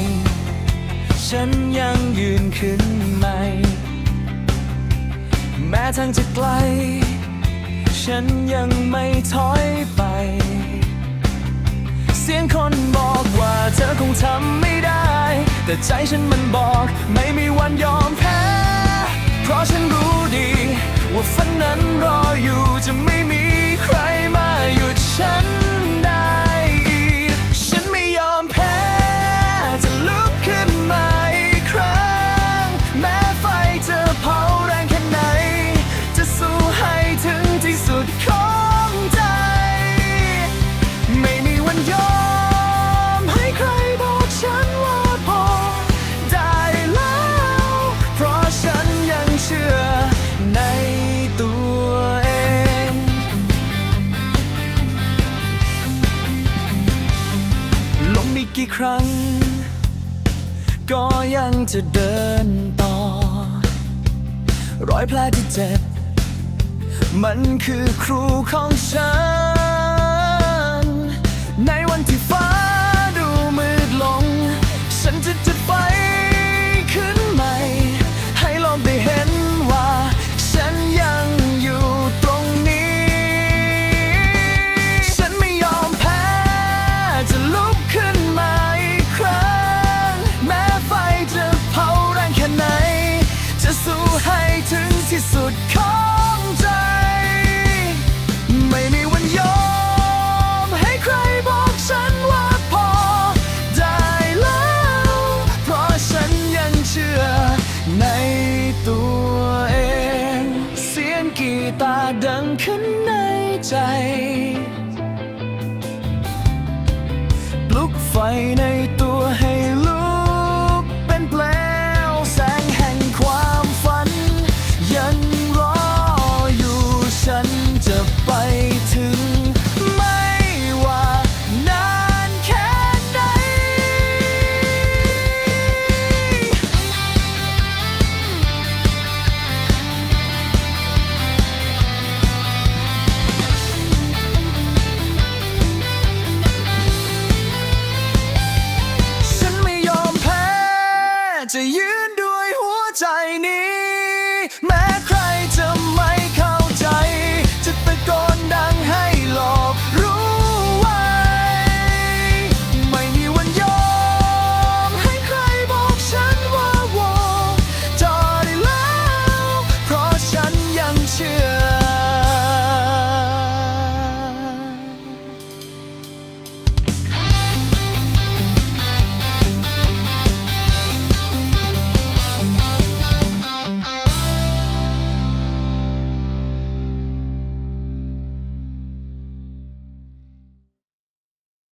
ง ฉันยังยืนขึ้นใหม่ แม้ทางจะไกล ฉันยังไม่ถอยไป เสียงคนบอกว่าเธอคงทำไม่ได้ แต่ใจฉันมันบอกไม่มีวันยอมแพ้ เพราะฉัน กี่ครั้ง ก็ยังจะเดินต่อ รอยแผลที่เจ็บ มันคือครูของฉัน ในวันที่ฟ้าดูมืดลง ฉันจะจุดไฟ ที่สุดของใจ ไม่มีวันยอม ให้ใครบอกฉันว่าพอได้แล้ว เพราะฉันยังเชื่อในตัวเอง เสียงกีตาร์ดังขึ้นในใจ ปลุกไฟในตัว จะยืนด้วยหัวใจนี้แม้